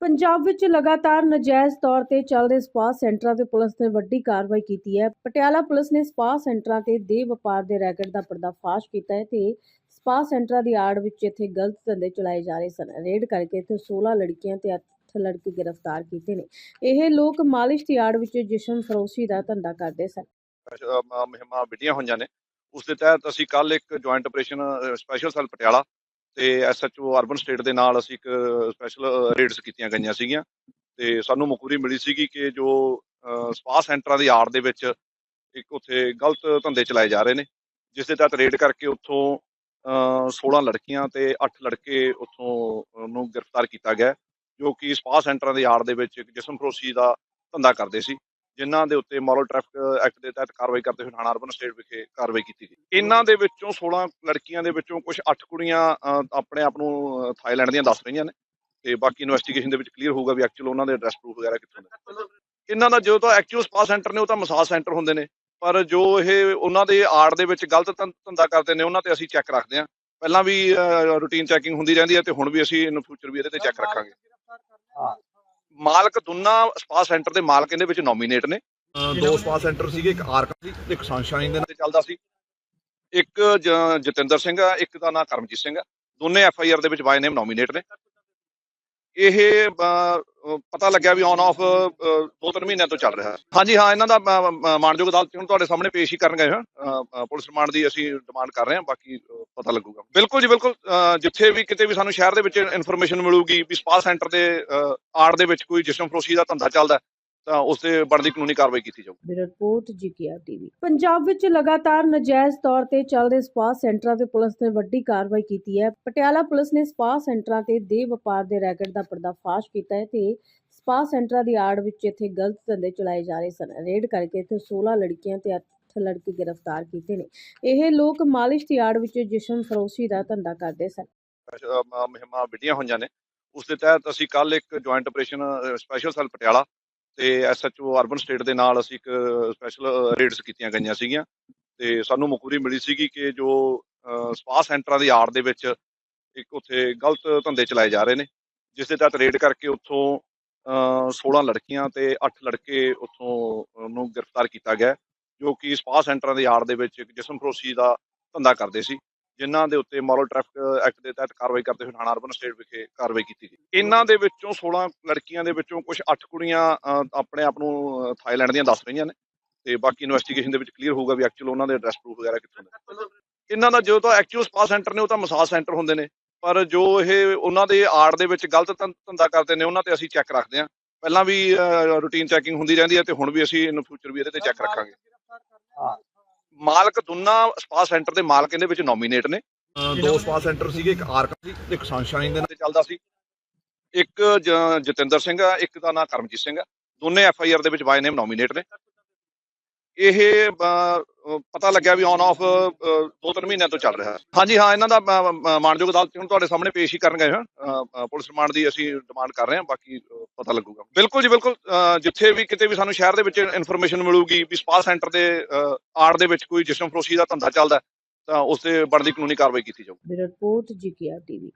ਪੰਜਾਬ ਵਿੱਚ ਲਗਾਤਾਰ ਨਜਾਇਜ਼ ਤੌਰ ਤੇ ਚੱਲਦੇ ਸਪਾ ਸੈਂਟਰਾਂ ਤੇ ਪੁਲਿਸ ਨੇ ਵੱਡੀ ਕਾਰਵਾਈ ਕੀਤੀ ਹੈ। ਪਟਿਆਲਾ ਪੁਲਿਸ ਨੇ ਸਪਾ ਸੈਂਟਰਾਂ ਤੇ ਦੇਹ ਵਪਾਰ ਦੇ ਰੈਕਟ ਦਾ ਪਰਦਾਫਾਸ਼ ਕੀਤਾ ਹੈ ਤੇ ਸਪਾ ਸੈਂਟਰਾਂ ਦੀ ਆੜ ਵਿੱਚ ਇੱਥੇ ਗਲਤ ਧੰਦੇ ਚਲਾਏ ਜਾ ਰਹੇ ਸਨ। ਰੇਡ ਕਰਕੇ ਇੱਥੇ 16 ਲੜਕੀਆਂ ਤੇ 8 ਲੜਕੇ ਗ੍ਰਿਫਤਾਰ ਕੀਤੇ ਨੇ। ਇਹ ਲੋਕ ਮਾਲਿਸ਼ ਦੀ ਆੜ ਵਿੱਚ ਜਿਸਮ ਫਰੋਸ਼ੀ ਦਾ ਧੰਦਾ ਕਰਦੇ ਸਨ। ਅਹ ਮ- ਹੋਈਆਂ ਨੇ। ਉਸ ਦੇ ਤਹਿਤ ਅਸੀਂ ਕੱਲ ਇੱਕ joint operation special cell Patiala ਤੇ ਐਸਐਚਓ ਅਰਬਨ ਸਟੇਟ ਦੇ ਨਾਲ ਅਸੀਂ ਇੱਕ ਸਪੈਸ਼ਲ ਰੇਡਸ ਕੀਤੀਆਂ ਗਈਆਂ ਸੀਗੀਆਂ ਤੇ ਸਾਨੂੰ ਮੁਖਬਰੀ ਮਿਲੀ ਸੀਗੀ ਕਿ ਜੋ ਸਪਾ ਸੈਂਟਰਾਂ ਦੀ ਆੜ ਦੇ ਵਿੱਚ ਇੱਕ ਉੱਥੇ ਗਲਤ ਧੰਦੇ ਚਲਾਏ ਜਾ ਰਹੇ ਨੇ ਜਿਸ ਦੇ ਤਹਿਤ ਰੇਡ ਕਰਕੇ ਉੱਥੋਂ ਅਹ 16 ਲੜਕੀਆਂ ਤੇ 8 ਲੜਕੇ ਉੱਥੋਂ ਨੂੰ ਗ੍ਰਿਫਤਾਰ ਕੀਤਾ ਗਿਆ, ਜੋ ਕਿ ਸਪਾ ਸੈਂਟਰਾਂ ਦੀ ਆੜ ਦੇ ਵਿੱਚ ਇੱਕ ਜਿਸਮ ਫਰੋਸ਼ੀ ਦਾ ਧੰਦਾ ਕਰਦੇ ਸੀ। ਜਿਨ੍ਹਾਂ ਦੇ ਉੱਤੇ ਮਾਰਲ ਟ੍ਰੈਫਿਕ ਐਕਟ ਦੇ ਤਹਿਤ ਕਾਰਵਾਈ ਕਰਦੇ ਹੋਏ ਥਾਣਾ ਅਰਬਨ ਸਟੇਟ ਵਿਖੇ ਕਾਰਵਾਈ ਕੀਤੀ ਗਈ। ਇਹਨਾਂ ਦੇ ਵਿੱਚੋਂ 16 ਲੜਕੀਆਂ ਦੇ ਵਿੱਚੋਂ ਕੁਝ 8 ਕੁੜੀਆਂ ਆਪਣੇ ਆਪ ਨੂੰ ਥਾਈਲੈਂਡ ਦੀਆਂ ਦੱਸ ਰਹੀਆਂ ਨੇ ਤੇ ਬਾਕੀ ਇਨਵੈਸਟੀਗੇਸ਼ਨ ਦੇ ਵਿੱਚ ਕਲੀਅਰ ਹੋਊਗਾ ਵੀ ਐਕਚੁਅਲ ਉਹਨਾਂ ਦੇ ਐਡਰੈਸ ਪ੍ਰੂਫ ਵਗੈਰਾ ਕਿੱਥੋਂ ਨੇ। ਇਹਨਾਂ ਦਾ ਜੋ ਤਾਂ ਐਕਚੁਅਲ ਸਪਾ ਸੈਂਟਰ ਨੇ, ਉਹ ਤਾਂ ਮਸਾਜ ਸੈਂਟਰ ਹੁੰਦੇ ਨੇ, ਪਰ ਜੋ ਇਹ ਉਹਨਾਂ ਦੇ ਆੜ ਦੇ ਵਿੱਚ ਗਲਤ ਧੰਦਾ ਕਰਦੇ ਨੇ, ਉਹਨਾਂ ਤੇ ਅਸੀਂ ਚੈੱਕ ਰੱਖਦੇ ਹਾਂ। ਪਹਿਲਾਂ ਵੀ ਰੂਟੀਨ ਚੈਕਿੰਗ ਹੁੰਦੀ ਰਹਿੰਦੀ ਹੈ ਤੇ ਹੁਣ ਵੀ ਅਸੀਂ ਇਨ ਫਿਊਚਰ ਵੀ ਇਹਦੇ ਤੇ ਚੈੱਕ ਰੱਖਾਂਗੇ। ਮਾਲਕ ਦੋਨਾਂ ਸਪਾ ਸੈਂਟਰ ਦੇ ਮਾਲਕ ਇਹਦੇ ਵਿੱਚ ਨੋਮੀਨੇਟ ਨੇ। ਦੋ ਸਪਾ ਸੈਂਟਰ ਸੀਗੇ, ਇੱਕ ਆਰਕਾ ਸੀ, ਇੱਕ ਸਨਸ਼ਾਈਨ ਦੇ ਨਾਲ ਤੇ ਚੱਲਦਾ ਸੀ। ਇੱਕ ਜਤਿੰਦਰ ਸਿੰਘ ਆ, ਇੱਕ ਦਾ ਨਾਂ ਕਰਮਜੀਤ ਸਿੰਘ ਆ। ਦੋਨੇ ਐਫ ਆਈ ਆਰ ਦੇ ਵਿੱਚ ਬਾਈ ਨੇਮ ਨੋਮੀਨੇਟ ਨੇ। ਇਹ ਪਤਾ ਲੱਗਿਆ ਵੀ ਔਨ ਆਫ ਦੋ ਤਿੰਨ ਮਹੀਨਿਆਂ ਤੋਂ ਚੱਲ ਰਿਹਾ। ਹਾਂਜੀ ਹਾਂ ਇਹਨਾਂ ਦਾ ਅਹ, ਮਾਣਯੋਗ ਅਦਾਲਤ ਹੁਣ ਤੁਹਾਡੇ ਸਾਹਮਣੇ ਪੇਸ਼ ਹੀ ਕਰਨ ਗਏ ਹਾਂ ਪੁਲਿਸ ਰਿਮਾਂਡ ਦੀ ਅਸੀਂ ਡਿਮਾਂਡ ਕਰ ਰਹੇ ਹਾਂ ਬਾਕੀ ਪਤਾ ਲੱਗੂਗਾ। ਬਿਲਕੁਲ ਜੀ ਬਿਲਕੁਲ ਅਹ, ਜਿੱਥੇ ਵੀ ਕਿਤੇ ਵੀ ਸਾਨੂੰ ਸ਼ਹਿਰ ਦੇ ਵਿੱਚ ਇਨਫੋਰਮੇਸ਼ਨ ਮਿਲੂਗੀ ਵੀ ਸਪਾ ਸੈਂਟਰ ਦੇ ਅਹ, ਆੜ ਦੇ ਵਿੱਚ ਕੋਈ ਜਿਸਮ ਫਰੋਸ਼ੀ ਦਾ ਧੰਦਾ ਚੱਲਦਾ ਤਾਂ ਉਸ ਤੇ ਬਣਦੀ ਕਾਨੂੰਨੀ ਕਾਰਵਾਈ ਕੀਤੀ ਜਾਊਗੀ। Report GKR TV. ਪੰਜਾਬ ਵਿੱਚ ਲਗਾਤਾਰ ਨਜਾਇਜ਼ ਤੌਰ ਤੇ ਚੱਲਦੇ ਸਪਾ ਸੈਂਟਰਾਂ ਤੇ ਪੁਲਿਸ ਨੇ ਵੱਡੀ ਕਾਰਵਾਈ ਕੀਤੀ ਹੈ। ਪਟਿਆਲਾ ਪੁਲਿਸ ਨੇ ਸਪਾ ਸੈਂਟਰਾਂ ਤੇ ਦੇਹ ਵਪਾਰ ਦੇ ਰੈਕਟ ਦਾ ਪਰਦਾਫਾਸ਼ ਕੀਤਾ ਹੈ ਤੇ ਸਪਾ ਸੈਂਟਰਾਂ ਦੀ ਆੜ ਵਿੱਚ ਇੱਥੇ ਗਲਤ ਧੰਦੇ ਚਲਾਏ ਜਾ ਰਹੇ ਸਨ। ਰੇਡ ਕਰਕੇ ਇੱਥੇ 16 ਲੜਕੀਆਂ ਤੇ 8 ਲੜਕੇ ਗ੍ਰਿਫਤਾਰ ਕੀਤੇ ਨੇ। ਇਹ ਲੋਕ ਮਾਲਿਸ਼ ਦੀ ਆੜ ਵਿੱਚ ਜਿਸਮ ਫਰੋਸ਼ੀ ਦਾ ਧੰਦਾ ਕਰਦੇ ਸਨ। ਮੁਹਿੰਮਾਂ ਵਿੱਢੀਆਂ ਹੋਈਆਂ ਨੇ। ਉਸ ਦੇ ਤਹਿਤ ਅਸੀਂ ਕੱਲ ਇੱਕ joint operation special cell Patiala ਤੇ ਐਸਐਚਓ ਅਰਬਨ ਸਟੇਟ ਦੇ ਨਾਲ ਅਸੀਂ ਇੱਕ ਸਪੈਸ਼ਲ ਰੇਡਸ ਕੀਤੀਆਂ ਗਈਆਂ ਸੀਗੀਆਂ। ਤੇ ਸਾਨੂੰ ਮੁਖਬਰੀ ਮਿਲੀ ਸੀਗੀ ਕਿ ਜੋ ਸਪਾ ਸੈਂਟਰਾਂ ਦੀ ਆੜ ਦੇ ਵਿੱਚ ਇੱਕ ਉੱਥੇ ਗਲਤ ਧੰਦੇ ਚਲਾਏ ਜਾ ਰਹੇ ਨੇ ਜਿਸ ਦੇ ਤਹਿਤ ਰੇਡ ਕਰਕੇ ਉੱਥੋਂ ਅਹ, 16 ਲੜਕੀਆਂ ਤੇ 8 ਲੜਕੇ ਉੱਥੋਂ ਨੂੰ ਗ੍ਰਿਫਤਾਰ ਕੀਤਾ ਗਿਆ ਜੋ ਕਿ ਸਪਾ ਸੈਂਟਰਾਂ ਦੀ ਆੜ ਦੇ ਵਿੱਚ ਇੱਕ ਜਿਸਮ ਫਰੋਸ਼ੀ ਦਾ ਧੰਦਾ ਕਰਦੇ ਸੀ। ਜਿਨ੍ਹਾਂ ਦੇ ਉੱਤੇ ਮਾਰਲ ਟ੍ਰੈਫਿਕ ਐਕਟ ਦੇ ਤਹਿਤ ਕਾਰਵਾਈ ਕਰਦੇ ਹੋਏ ਥਾਣਾ ਅਰਬਨ ਸਟੇਟ ਵਿਖੇ ਕਾਰਵਾਈ ਕੀਤੀ ਗਈ। ਇਹਨਾਂ ਦੇ ਵਿੱਚੋਂ 16 ਲੜਕੀਆਂ ਦੇ ਵਿੱਚੋਂ ਕੁਝ 8 ਕੁੜੀਆਂ ਆਪਣੇ ਆਪ ਨੂੰ ਥਾਈਲੈਂਡ ਦੀਆਂ ਦੱਸ ਰਹੀਆਂ ਨੇ ਤੇ ਬਾਕੀ ਇਨਵੈਸਟੀਗੇਸ਼ਨ ਦੇ ਵਿੱਚ ਕਲੀਅਰ ਹੋਊਗਾ ਵੀ ਐਕਚੁਅਲ ਉਹਨਾਂ ਦੇ ਐਡਰੈਸ ਪ੍ਰੂਫ ਵਗੈਰਾ ਕਿੱਥੋਂ ਨੇ। ਇਹਨਾਂ ਦਾ ਜੋ ਤਾਂ ਐਕਚੁਅਲ ਸਪਾ ਸੈਂਟਰ ਨੇ, ਉਹ ਤਾਂ ਮਸਾਜ ਸੈਂਟਰ ਹੁੰਦੇ ਨੇ, ਪਰ ਜੋ ਇਹ ਉਹਨਾਂ ਦੇ ਆੜ ਦੇ ਵਿੱਚ ਗਲਤ ਧੰਦਾ ਕਰਦੇ ਨੇ, ਉਹਨਾਂ ਤੇ ਅਸੀਂ ਚੈੱਕ ਰੱਖਦੇ ਹਾਂ। ਪਹਿਲਾਂ ਵੀ ਰੂਟੀਨ ਚੈਕਿੰਗ ਹੁੰਦੀ ਰਹਿੰਦੀ ਹੈ ਤੇ ਹੁਣ ਵੀ ਅਸੀਂ ਇਨ ਫਿਊਚਰ ਵੀ ਇਹਦੇ ਤੇ ਚੈੱਕ ਰੱਖਾਂਗੇ। ਮਾਲਕ ਦੁਨਾ ਸਪਾ ਸੈਂਟਰ ਦੇ ਮਾਲਕ ਇਹਦੇ ਵਿੱਚ ਨੋਮੀਨੇਟ ਨੇ। ਦੋ ਸਪਾ ਸੈਂਟਰ ਸੀਗੇ, ਇੱਕ ਆਰਕਾ ਸੀ ਇੱਕ ਸਨਸ਼ਾਈਨ ਦੇ ਨਾਲ ਤੇ ਚੱਲਦਾ ਸੀ। ਇੱਕ ਜਤਿੰਦਰ ਸਿੰਘ ਆ, ਇੱਕ ਦਾ ਨਾਂ ਕਰਮਜੀਤ ਸਿੰਘ ਆ। ਦੋਨੇ ਐਫ ਆਈ ਆਰ ਦੇ ਵਿੱਚ ਬਾਈ ਨੇਮ ਨੋਮੀਨੇਟ ਨੇ। ਇਹ ਪਤਾ ਲੱਗਿਆ ਵੀ ਔਨ ਆਫ ਦੋ ਤਿੰਨ ਮਹੀਨਿਆਂ ਤੋਂ ਚੱਲ ਰਿਹਾ। ਹਾਂਜੀ ਹਾਂ ਇਹਨਾਂ ਦਾ ਅਹ, ਅਦਾਲਤ ਹੁਣ ਤੁਹਾਡੇ ਸਾਹਮਣੇ ਪੇਸ਼ ਹੀ ਕਰਨ ਗਏ ਹਾਂ ਪੁਲਿਸ ਰਿਮਾਂਡ ਦੀ ਅਸੀਂ ਡਿਮਾਂਡ ਕਰ ਰਹੇ ਹਾਂ ਬਾਕੀ ਪਤਾ ਲੱਗੂਗਾ। ਬਿਲਕੁਲ ਜੀ ਬਿਲਕੁਲ ਜਿੱਥੇ ਵੀ ਕਿਤੇ ਵੀ ਸਾਨੂੰ ਸ਼ਹਿਰ ਦੇ ਵਿੱਚ ਇਨਫੋਰਮੇਸ਼ਨ ਮਿਲੂਗੀ ਵੀ ਸਪਾ ਸੈਂਟਰ ਦੇ ਆੜ ਦੇ ਵਿੱਚ ਕੋਈ ਜਿਸਮ ਫਰੋਸ਼ੀ ਦਾ ਧੰਦਾ ਚੱਲਦਾ ਤਾਂ ਉਸ ਤੇ ਬਣਦੀ ਕਾਨੂੰਨੀ ਕਾਰਵਾਈ ਕੀਤੀ ਜਾਊਗੀ। Bureau report GKR TV